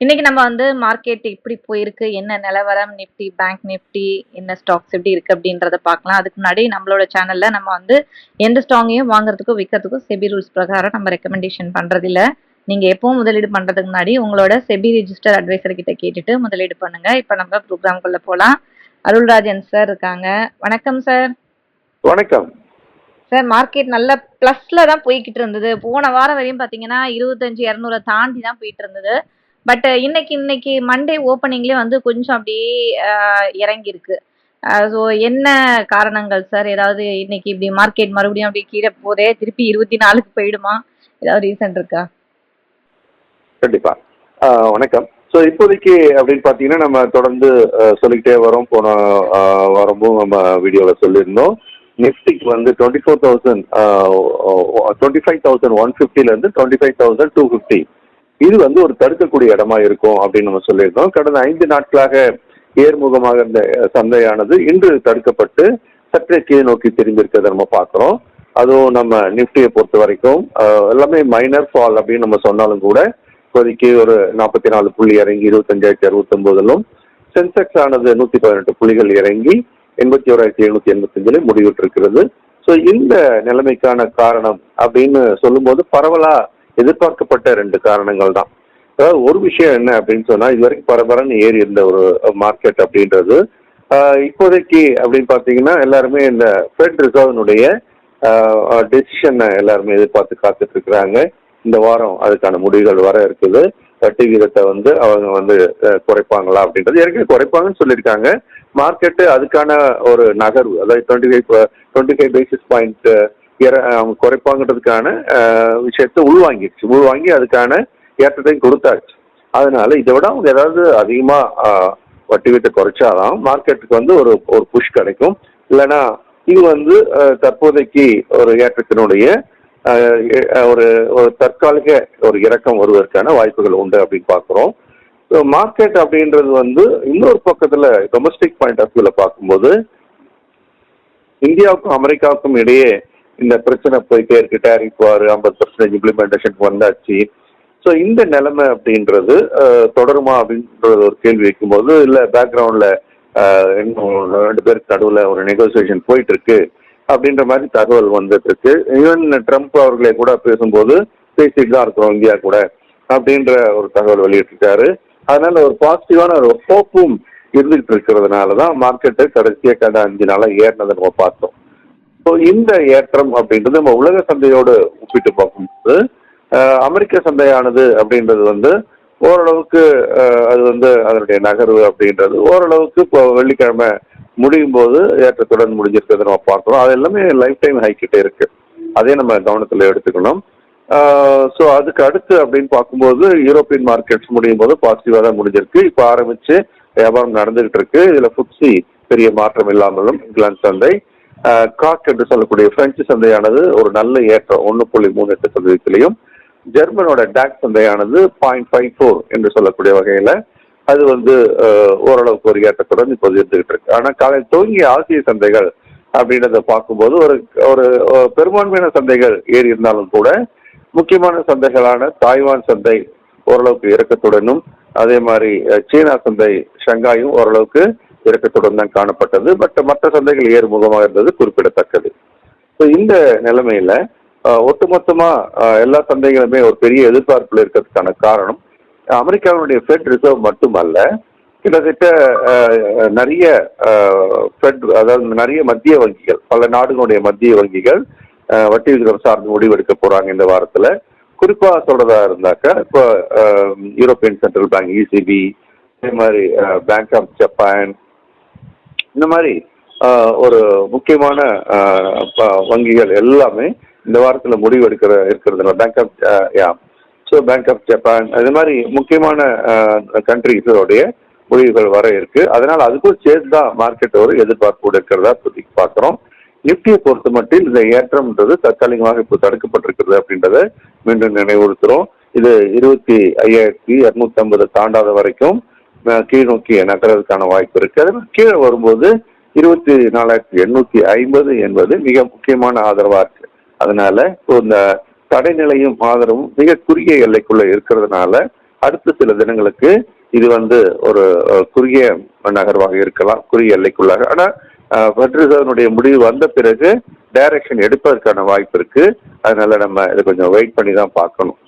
இன்னைக்கு நம்ம வந்து மார்க்கெட் எப்படி போயிருக்கு என்ன நிலவரம் நிஃப்டி பேங்க் நிஃப்டி என்ன ஸ்டாக்ஸ் எப்படி இருக்கு அப்படின்றத பார்க்கலாம். அதுக்கு முன்னாடி நம்மளோட சேனல்ல நம்ம வந்து எந்த ஸ்டாக்கையும் வாங்குறதுக்கும் விற்கிறதுக்கும் செபி ரூல்ஸ் பிரகாரம் நம்ம ரெக்கமெண்டேஷன் பண்றதில்ல. நீங்க எப்பவும் முதலீடு பண்றதுக்கு முன்னாடி உங்களோட செபி ரெஜிஸ்டர் அட்வைசர் கிட்ட கேட்டுட்டு முதலீடு பண்ணுங்க. இப்போ நம்ம ப்ரோக்ராம்குள்ள போலாம். அருள்ராஜன் சார் இருக்காங்க. வணக்கம் சார் வணக்கம். சார் மார்க்கெட் நல்ல ப்ளஸ்ல தான் போய்கிட்டு இருந்தது. போன வாரம் வரையும் பார்த்தீங்கன்னா இருபத்தஞ்சு இரநூறை தாண்டி தான் போயிட்டு இருந்தது. பட் இன்னைக்கு இன்னைக்கு மண்டே ஓப்பனிங்லேயே வந்து கொஞ்சம் அப்படியே இறங்கியிருக்கு. ஸோ என்ன காரணங்கள் சார் ஏதாவது இன்னைக்கு இப்படி மார்க்கெட் மறுபடியும் அப்படி கீழே போதே திருப்பி இருபத்தி நாலுக்கு போயிடுமா? ஏதாவது ரீசன் இருக்கா? கண்டிப்பா. வணக்கம். ஸோ இப்போதைக்கு அப்படின்னு பார்த்தீங்கன்னா நம்ம தொடர்ந்து சொல்லிக்கிட்டே வரோம். போன வரம்பும் நம்ம வீடியோவில் சொல்லியிருந்தோம். நிஃப்டிக்கு வந்து twenty four thousand twenty five thousand one ஃபிஃப்டிலேருந்து twenty five thousand two fifty இது வந்து ஒரு தடுக்கக்கூடிய இடமா இருக்கும் அப்படின்னு நம்ம சொல்லியிருக்கோம். கடந்த ஐந்து நாட்களாக ஏர்முகமாக இருந்த சந்தையானது இன்று தடுக்கப்பட்டு சற்றே கீழ் நோக்கி திரும்பி இருக்கிறத நம்ம பார்க்குறோம். அதுவும் நம்ம நிஃப்டியை பொறுத்த வரைக்கும் எல்லாமே மைனர் ஃபால் அப்படின்னு நம்ம சொன்னாலும் கூட இப்போதைக்கு ஒரு நாற்பத்தி நாலு புள்ளி இறங்கி இருபத்தஞ்சாயிரத்தி அறுபத்தொம்போதிலும் சென்செக்ஸ் ஆனது நூற்றி பதினெட்டு புள்ளிகள் இறங்கி எண்பத்தி ஓராயிரத்தி எழுநூத்தி எண்பத்தஞ்சிலே முடிவுற்றிருக்கிறது. ஸோ இந்த நிலைமைக்கான காரணம் அப்படின்னு சொல்லும்போது பரவலாக எதிர்பார்க்கப்பட்ட ரெண்டு காரணங்கள் தான். அதாவது ஒரு விஷயம் என்ன அப்படின்னு சொன்னா இது வரைக்கும் பரபரன்னு ஏறி இருந்த ஒரு மார்க்கெட் அப்படின்றது இப்போதைக்கு அப்படின்னு பார்த்தீங்கன்னா எல்லாருமே இந்த ஃபெட் ரிசர்வ்னுடைய டெசிஷனை எல்லாருமே எதிர்பார்த்து காத்துட்டு இருக்கிறாங்க. இந்த வாரம் அதுக்கான முடிவுகள் வர இருக்குது. வட்டி வீதத்தை வந்து அவங்க வந்து குறைப்பாங்களா அப்படின்றது ஏற்கனவே குறைப்பாங்கன்னு சொல்லியிருக்காங்க. மார்க்கெட்டு அதுக்கான ஒரு நகர்வு அதாவது twenty five twenty five basis point அவங்க குறைப்பாங்கன்றதுக்கான விஷயத்தை உள்வாங்கிடுச்சு. உள்வாங்கி அதுக்கான ஏற்றத்தையும் கொடுத்தாச்சு. அதனால இதை விட அவங்க ஏதாவது அதிகமாக வட்டி வீட்டை குறைச்சாதான் மார்க்கெட்டுக்கு வந்து ஒரு ஒரு புஷ் கிடைக்கும். இல்லைன்னா இது வந்து தற்போதைக்கு ஒரு ஏற்றத்தினுடைய ஒரு ஒரு தற்காலிக ஒரு இறக்கம் வருவதற்கான வாய்ப்புகள் உண்டு அப்படின்னு பார்க்குறோம். ஸோ மார்க்கெட் அப்படின்றது வந்து இன்னொரு பக்கத்தில் டொமஸ்டிக் பாயிண்ட் ஆஃப் வியூவில் பார்க்கும்போது இந்தியாவுக்கும் அமெரிக்காவுக்கும் இடையே இந்த பிரச்சனை போயிட்டே இருக்கு. டேரிஃப் வார் ஐம்பது பர்சன்டேஜ் இம்ப்ளிமெண்டேஷன் வந்தாச்சு. ஸோ இந்த நிலைமை அப்படின்றது தொடருமா அப்படின்றது ஒரு கேள்வி வைக்கும்போது இல்லை பேக்ரவுண்டில் இன்னும் ரெண்டு பேருக்கு நடுவில் ஒரு நெகோசியேஷன் போயிட்டு இருக்கு அப்படின்ற மாதிரி தகவல் வந்துட்டு இருக்கு ஈவன் ட்ரம்ப் அவர்களே கூட பேசும்போது பேசிட்டு தான் இருக்கிறோம் இந்தியா கூட அப்படின்ற ஒரு தகவல் வெளியிட்டிருக்காரு. அதனால ஒரு பாசிட்டிவான ஒரு ஹோப்பும் இருந்துகிட்டு இருக்கிறதுனால தான் மார்க்கெட்டு கடைசியாக கடை அஞ்சு நாளாக ஏறினதை நம்ம பார்த்தோம். ஸோ இந்த ஏற்றம் அப்படின்றது நம்ம உலக சந்தையோடு ஒப்பிட்டு பார்க்கும்போது அமெரிக்க சந்தையானது அப்படின்றது வந்து ஓரளவுக்கு அது வந்து அதனுடைய நகர்வு அப்படின்றது ஓரளவுக்கு இப்போ வெள்ளிக்கிழமை முடியும் போது ஏற்றத்துடன் முடிஞ்சிருக்கிறத நம்ம பார்க்குறோம் அது எல்லாமே லைஃப் டைம் ஹைக்கிட்டே இருக்கு. அதே நம்ம கவனத்தில் எடுத்துக்கணும். ஸோ அதுக்கு அடுத்து அப்படின்னு பார்க்கும்போது யூரோப்பியன் மார்க்கெட்ஸ் முடியும் போது பாசிட்டிவாக தான் முடிஞ்சிருக்கு. இப்போ ஆரம்பிச்சு வியாபாரம் நடந்துகிட்டு இருக்கு. இதில் ஃபுட்ஸி பெரிய மாற்றம் இல்லாமலும் இங்கிலாந்து சந்தை காக் என்று சொல்லக்கூடிய பிரெஞ்சு சந்தையானது ஒரு நல்ல ஏற்றம். ஒன்று புள்ளி மூணு எட்டு சதவீதத்திலையும் ஜெர்மனோட டாக் சந்தையானது பாயிண்ட் ஃபைவ் ஃபோர் என்று சொல்லக்கூடிய வகையில் அது வந்து ஓரளவுக்கு ஒரு ஏற்றத்துடன் இப்போது இருந்துகிட்டு இருக்கு. ஆனால் காலையில் துவங்கிய ஆசிய சந்தைகள் அப்படின்றத பார்க்கும்போது ஒரு ஒரு பெரும்பான்மையான சந்தைகள் ஏறி இருந்தாலும் கூட முக்கியமான சந்தைகளான தாய்வான் சந்தை ஓரளவுக்கு இறக்கத்துடனும் அதே மாதிரி சீனா சந்தை ஷங்காயும் ஓரளவுக்கு இறக்கத்துடன் தான் காணப்பட்டது பட் மற்ற சந்தைகள் ஏறுமுகமாக இருந்தது குறிப்பிடத்தக்கது. ஸோ இந்த நிலைமையில ஒட்டுமொத்தமா எல்லா சந்தைகளுமே ஒரு பெரிய எதிர்பார்ப்பில் இருக்கிறதுக்கான காரணம் அமெரிக்காவினுடைய ஃபெட் ரிசர்வ் மட்டுமல்ல கிட்டத்தட்ட நிறைய ஃபெட் அதாவது நிறைய மத்திய வங்கிகள் பல நாடுகளுடைய மத்திய வங்கிகள் வட்டி விகிதம் சார்ந்து முடிவெடுக்க போறாங்க இந்த வாரத்துல. குறிப்பா சொல்றதா இருந்தாக்கா இப்போ யூரோப்பியன் சென்ட்ரல் பேங்க் இசிபி அதே மாதிரி பேங்க் ஆஃப் ஜப்பான் இந்த மாதிரி ஒரு முக்கியமான வங்கிகள் எல்லாமே இந்த வாரத்தில் முடிவு எடுக்கிற இருக்கிறதுல பேங்க் ஆஃப் யா ஸோ பேங்க் ஆஃப் ஜப்பான் இது மாதிரி முக்கியமான கண்ட்ரிஸோடைய முடிவுகள் வர இருக்கு. அதனால் அதுக்கும் சேர்த்து தான் மார்க்கெட் ஒரு எதிர்பார்ப்பு இருக்கிறதா இப்போதைக்கு பார்க்குறோம். நிப்டியை பொறுத்த மட்டும் இந்த ஏற்றம்ன்றது தற்காலிகமாக இப்போ தடுக்கப்பட்டிருக்கிறது அப்படின்றத மீண்டும் நினைவுறுத்துறோம். இது இருபத்தி ஐயாயிரத்தி இரநூத்தி ஐம்பது தாண்டாத வரைக்கும் கீழ் நோக்கி நகர்றதுக்கான வாய்ப்பு இருக்கு. அதில் கீழே வரும்போது இருபத்தி நாலாயிரத்தி எண்ணூத்தி ஐம்பது என்பது மிக முக்கியமான ஆதரவா இருக்கு. அதனால இப்போ இந்த தடைநிலையும் ஆதரவும் மிக குறுகிய எல்லைக்குள்ள இருக்கிறதுனால அடுத்த சில தினங்களுக்கு இது வந்து ஒரு குறுகிய நகர்வாக இருக்கலாம் குறுகிய எல்லைக்குள்ளாக. ஆனா ஃபெட்ரிசர்வனுடைய முடிவு வந்த பிறகு டைரக்ஷன் எடுப்பதற்கான வாய்ப்பு இருக்கு. அதனால நம்ம இதை கொஞ்சம் வெயிட் பண்ணி தான் பார்க்கணும்.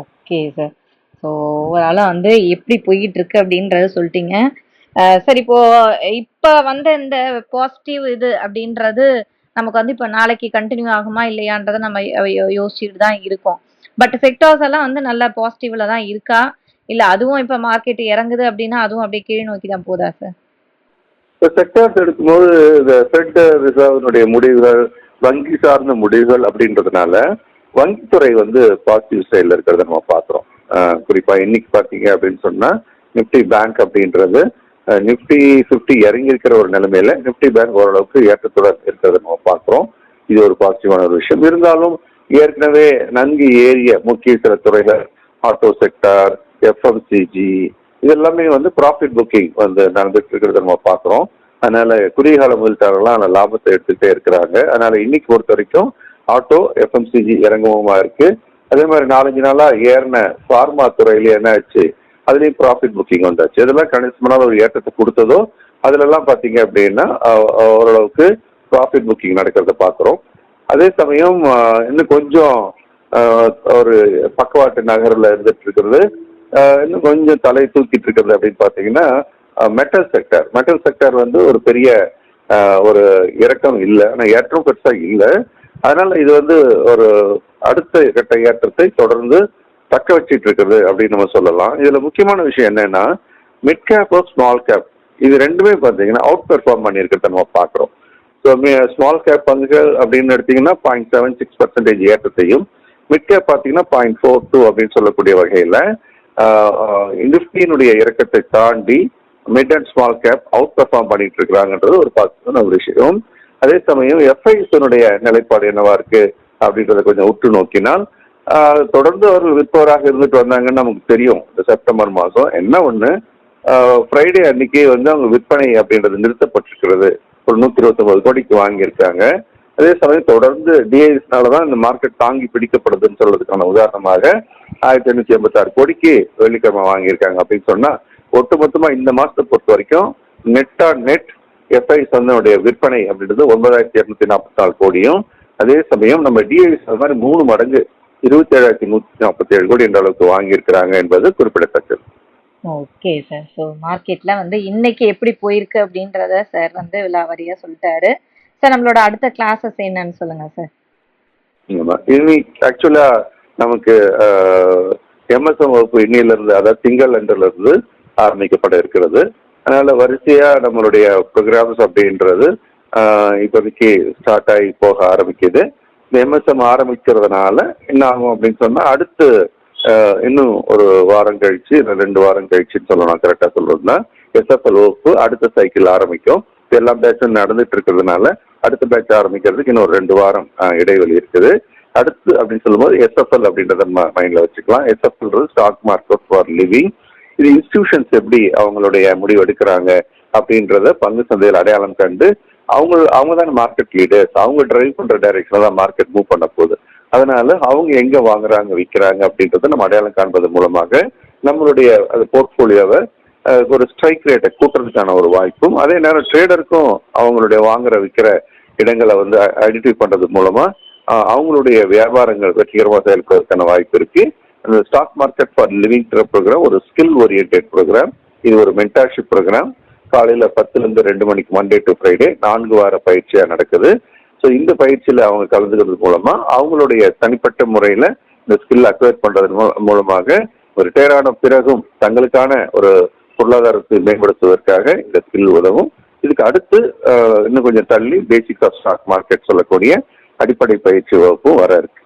ஓகே சார் ஸோ ஓவராலாக வந்து எப்படி போயிட்டு இருக்கு அப்படின்றத சொல்லிட்டீங்க. சரி சார் இப்போ இப்போ வந்த இந்த பாசிட்டிவ் இது அப்படின்றது நமக்கு வந்து இப்போ நாளைக்கு கண்டினியூ ஆகுமா இல்லையான்றதை நம்ம யோ- யோசிச்சுட்டு தான் இருக்கோம். பட் செக்டார்ஸ் எல்லாம் வந்து நல்ல பாசிட்டிவ்ல தான் இருக்கா? இல்லை அதுவும் இப்போ மார்க்கெட் இறங்குது அப்படின்னா அதுவும் அப்படியே கீழ் நோக்கி தான் போதா சார் இப்போ செக்டார்ஸ் எடுக்கும்போது இந்த ஃபெட் ரிசர்வனுடைய முடிவுகள் வங்கி சார்ந்த முடிவுகள் அப்படின்றதுனால வங்கித்துறை வந்து பாசிட்டிவ் சைடில் இருக்கிறத நம்ம பார்க்குறோம். குறிப்பாக இன்னைக்கு பார்த்தீங்க அப்படின்னு சொன்னால் நிஃப்டி பேங்க் அப்படின்றது நிஃப்டி ஃபிஃப்டி இறங்கி இருக்கிற ஒரு நிலைமையில நிஃப்டி பேங்க் ஓரளவுக்கு ஏற்றத்துடன் இருக்கிறத நம்ம பார்க்குறோம். இது ஒரு பாசிட்டிவான ஒரு விஷயம். இருந்தாலும் ஏற்கனவே நன்கு ஏறிய முக்கிய சில துறைகள் ஆட்டோ செக்டார் எஃப்எம்சிஜி இது எல்லாமே வந்து ப்ராஃபிட் புக்கிங் வந்து நடந்துட்டு இருக்கிறத நம்ம பார்க்குறோம். அதனால குறுகால கால முதலீட்டாளர்கள்லாம் அந்த லாபத்தை எடுத்துக்கிட்டே இருக்கிறாங்க. அதனால இன்னைக்கு பொறுத்த வரைக்கும் ஆட்டோ எஃப்எம்சிஜி இறங்குமா இருக்கு. அதே மாதிரி நாலஞ்சு நாளா ஏறின ஃபார்மா துறையில என்ன ஆச்சு? அதுலயும் ப்ராஃபிட் புக்கிங் வந்தாச்சு. இதெல்லாம் கணிசமான ஒரு ஏற்றத்தை கொடுத்ததோ அதுல எல்லாம் பாத்தீங்க அப்படின்னா ஓரளவுக்கு ப்ராஃபிட் புக்கிங் நடக்கிறத பார்க்குறோம். அதே சமயம் இன்னும் கொஞ்சம் ஒரு பக்கவாட்டு நகரில் இருந்துட்டு இருக்கிறது இன்னும் கொஞ்சம் தலை தூக்கிட்டு இருக்கிறது அப்படின்னு பார்த்தீங்கன்னா மெட்டல் செக்டர் மெட்டல் செக்டர் வந்து ஒரு பெரிய ஒரு இறக்கம் இல்லை. ஆனால் ஏற்றம் பெருசாக இல்லை. அதனால இது வந்து ஒரு அடுத்த கட்ட ஏற்றத்தை தொடர்ந்து தக்க வச்சிட்டு இருக்கிறது அப்படின்னு நம்ம சொல்லலாம். இதுல முக்கியமான விஷயம் என்னன்னா மிட் கேப் ஸ்மால் கேப் இது ரெண்டுமே பார்த்தீங்கன்னா அவுட் பெர்ஃபார்ம் பண்ணியிருக்கிறத நம்ம பார்க்குறோம் ஸோ ஸ்மால் கேப் பங்குகள் அப்படின்னு எடுத்தீங்கன்னா பாயிண்ட் செவன் சிக்ஸ் பர்சன்டேஜ் ஏற்றத்தையும் மிட் கேப் பார்த்தீங்கன்னா பாயிண்ட் ஃபோர் டூ அப்படின்னு சொல்லக்கூடிய வகையில் நிஃப்டியினுடைய இறக்கத்தை தாண்டி mid and small cap outperform பண்ணிட்டு இருக்கிறாங்கன்றது ஒரு பாசிட்டிவான ஒரு விஷயம். அதே சமயம் எஃப்ஐஎஸ்னுடைய நிலைப்பாடு என்னவா இருக்குது அப்படின்றத கொஞ்சம் உற்று நோக்கினால் தொடர்ந்து அவர்கள் விற்பவராக இருந்துட்டு வந்தாங்கன்னு நமக்கு தெரியும். இந்த செப்டம்பர் மாதம் என்ன ஒன்று ஃப்ரைடே அன்னைக்கே வந்து அவங்க விற்பனை அப்படின்றது நிறுத்தப்பட்டிருக்கிறது. ஒரு நூற்றி இருபத்தொம்பது கோடிக்கு வாங்கியிருக்காங்க. அதே சமயம் தொடர்ந்து டிஐஎஸ்னால தான் இந்த மார்க்கெட் தாங்கி பிடிக்கப்படுதுன்னு சொல்றதுக்கான உதாரணமாக ஆயிரத்தி எண்ணூற்றி எண்பத்தாறு கோடிக்கு வெள்ளிக்கிழமை வாங்கியிருக்காங்க அப்படின்னு சொன்னா ஒட்டுமொத்தமா இந்த மாசத்தை பொறுத்த வரைக்கும் நெட்டா நெட் எஃப்ஐ வந்து விற்பனை அப்படின்றது ஒன்பதாயிரத்தி இரநூத்தி நாற்பத்தி நாலு கோடியும் அதே சமயம் நம்ம டிஐஎஸ் அது மாதிரி மூணு மடங்கு இருபத்தி ஏழாயிரத்தி நூற்றி நாற்பத்தி ஏழு கோடி என்ற அளவுக்கு வாங்கியிருக்கிறாங்க என்பது குறிப்பிடத்தக்கது. Okay sir. ஸோ மார்க்கெட்ல வந்து இன்னைக்கு எப்படி போயிருக்கு அப்படின்றத சார் வந்து விலாவரியா சொல்லிட்டாரு. சார் நம்மளோட அடுத்த கிளாஸஸ் என்னன்னு சொல்லுங்க சார். இன்னைக்கு ஆக்சுவலா நமக்கு எம்எஸ்எம் வகுப்பு இன்னில இருந்து அதாவது திங்கள் அன்றில இருந்து ஆரம்பிக்கப்பட இருக்கிறது. அதனால வரிசையா நம்மளுடைய ப்ரோக்ராம்ஸ் அப்படின்றது இப்போதைக்கு ஸ்டார்ட் ஆகி போக ஆரம்பிக்குது. இந்த எம்எஸ்எம் ஆரம்பிக்கிறதுனால என்ன ஆகும் அப்படின்னு சொன்னா அடுத்து இன்னும் ஒரு வாரம் கழிச்சு ரெண்டு வாரம் கழிச்சுன்னு சொல்லணும் கரெக்டாக சொல்றதுன்னா எஸ்எஃப்எல் வகுப்பு அடுத்த சைக்கிள் ஆரம்பிக்கும். எல்லா பேட்சும் நடந்துட்டு இருக்கிறதுனால அடுத்த பேட்ச் ஆரம்பிக்கிறதுக்கு இன்னும் ஒரு ரெண்டு வாரம் இடைவெளி இருக்குது. அடுத்து அப்படின்னு சொல்லும்போது எஸ்எஃப்எல் அப்படின்றத நம்ம மைண்ட்ல வச்சுக்கலாம். SFL stock market for living இது இன்ஸ்டிடியூஷன்ஸ் எப்படி அவங்களுடைய முடிவு எடுக்கிறாங்க அப்படின்றத பங்கு சந்தையில் அடையாளம் கண்டு அவங்க அவங்க தானே மார்க்கெட் லீடர்ஸ் அவங்க டிரைவ் பண்ற டைரக்ஷன்ல தான் மார்க்கெட் மூவ் பண்ண போகுது. அதனால அவங்க எங்க வாங்குறாங்க விற்கிறாங்க அப்படின்றத நம்ம அடையாளம் காண்பது மூலமாக நம்மளுடைய அது போர்ட்ஃபோலியோவை ஒரு ஸ்ட்ரைக் ரேட்டை கூட்டுறதுக்கான ஒரு வாய்ப்பும் அதே நேரம் ட்ரேடருக்கும் அவங்களுடைய வாங்குற விற்கிற இடங்களை வந்து ஐடென்டிஃபை பண்றது மூலமா அவங்களுடைய வியாபாரங்கள் வெற்றிகரமாக செயல்படுவதற்கான வாய்ப்பு இருக்கு. அந்த stock market for living programme ஒரு ஸ்கில் ஓரியன்ட் ப்ரோக்ராம் இது ஒரு மென்டர்ஷிப் ப்ரோக்ராம் காலையில பத்துல இருந்து ரெண்டு மணிக்கு மண்டே டு ஃப்ரைடே நான்கு வார பயிற்சியா நடக்குது. ஸோ இந்த பயிற்சியில அவங்க கலந்துக்கிறது மூலமா அவங்களுடைய தனிப்பட்ட முறையில இந்த ஸ்கில் அக்வயர் பண்றது மூலமாக ஒரு ரிட்டையர் ஆன பிறகும் தங்களுக்கான ஒரு பொருளாதாரத்தை மேம்படுத்துவதற்காக இந்த ஸ்கில் உதவும். இதுக்கு அடுத்து இன்னும் கொஞ்சம் தள்ளி பேசிக் ஆஃப் ஸ்டாக் மார்க்கெட் சொல்லக்கூடிய அடிப்படை பயிற்சி வகுப்பும் வர இருக்கு.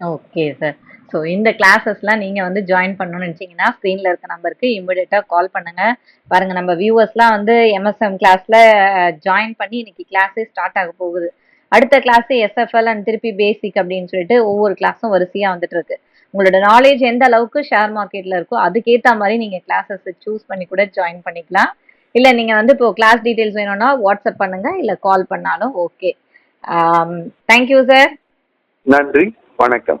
ஓகே சார் ஸோ இந்த கிளாஸஸ்லாம் நீங்கள் வந்து ஜாயின் பண்ணணும்னு நினச்சிங்கன்னா ஸ்க்ரீனில் இருக்க நம்பருக்கு இம்மிடியட்டாக கால் பண்ணுங்கள் பாருங்கள் நம்ம வியூவர்ஸ்லாம் வந்து எம்எஸ்எம் கிளாஸில் ஜாயின் பண்ணி இன்னைக்கு கிளாஸே ஸ்டார்ட் ஆக போகுது. அடுத்த கிளாஸ் எஸ்எஃப்எல் அண்ட் திருப்பி பேசிக் அப்படின்னு சொல்லிட்டு ஒவ்வொரு கிளாஸும் வரிசையாக வந்துட்டு இருக்கு. உங்களோட நாலேஜ் எந்த அளவுக்கு ஷேர் மார்க்கெட்டில் இருக்கோ அதுக்கேற்ற மாதிரி நீங்கள் கிளாஸஸ் சூஸ் பண்ணி கூட ஜாயின் பண்ணிக்கலாம். இல்லை நீங்கள் வந்து இப்போ கிளாஸ் டீட்டெயில்ஸ் வேணும்னா வாட்ஸ்அப் பண்ணுங்கள் இல்லை கால் பண்ணாலும் ஓகே தேங்க்யூ சார் நன்றி வணக்கம்.